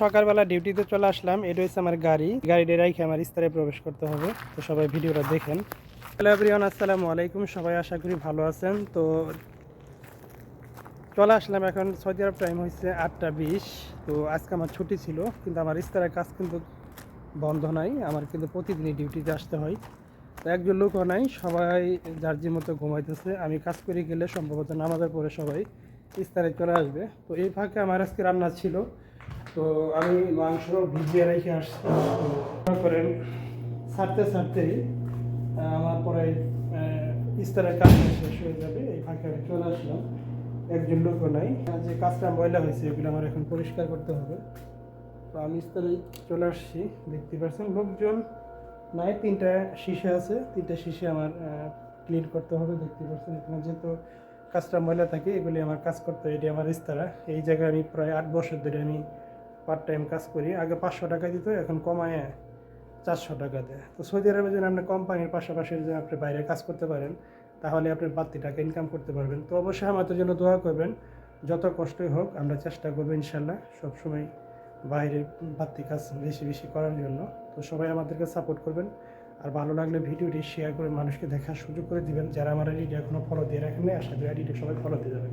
সকালবেলা ডিউটিতে চলে আসলাম এটা হচ্ছে আমার গাড়ি। গাড়িটা রাইখে আমার স্তরে প্রবেশ করতে হবে, তো সবাই ভিডিওটা দেখেন। হ্যালো এভরিওয়ান, আসসালামু আলাইকুম, সবাই আশা করি ভালো আছেন। তো চলে আসলাম এখন, সৌদি আরব টাইম হচ্ছে আটটা বিশ। তো আজকে আমার ছুটি ছিল, কিন্তু আমার ইস্তারের কাজ কিন্তু বন্ধ নাই, আমার কিন্তু প্রতিদিনই ডিউটিতে আসতে হয়। তো একজন লোকও নাই, সবাই যার যে মতো ঘুমাইতেছে, আমি কাজ করে গেলে সম্ভবত নামাজের পরে সবাই ইস্তারে চলে আসবে। তো এই ফাঁকে আমার আজকে রান্না ছিল। তো আমি মাংস ভিজিয়ে রেখে আসছি। করেন ছাড়তে ছাড়তেই আমার পরে ইস্তারের কাজ শেষ হয়ে যাবে। এই ফাঁকে আমি চলে আসলাম। একজন লোকও নাই। যে কাজটা ময়লা হয়েছে, এগুলো আমার এখন পরিষ্কার করতে হবে। তো আমি ইস্তারে চলে আসছি, দেখতে পাচ্ছেন লোকজন নাই। তিনটা শিশে আছে। তিনটা শিশে আমার ক্লিন করতে হবে, দেখতে পাচ্ছেন এখানে। যেহেতু কাজটা ময়লা থাকে, এগুলি আমার কাজ করতে হয়, এটি আমার ইস্তারা এই জায়গায় আমি প্রায় আট বছর ধরে আমি পার্ট টাইম কাজ করি, আগে পাঁচশো টাকা দিত, এখন কমায় চারশো টাকা দেয়। তো সৌদি আরবে যদি আপনি কোম্পানির পাশাপাশি যদি আপনি বাইরে কাজ করতে পারেন, তাহলে আপনি বাড়তি টাকা ইনকাম করতে পারবেন। তো অবশ্যই আমাদের জন্য দোয়া করবেন, যত কষ্টই হোক, আমরা চেষ্টা করব ইনশাল্লাহ সবসময় বাইরে বাড়তি কাজ বেশি বেশি করার জন্য। তো সবাই আমাদেরকে সাপোর্ট করবেন, আর ভালো লাগলে ভিডিওটি শেয়ার করে মানুষকে দেখার সুযোগ করে দিবেন। যারা আমার আইডিটা এখনও ফলো দিয়ে রাখেন আশা করি আইডিটা সবাই ফলো দিয়ে যাবেন।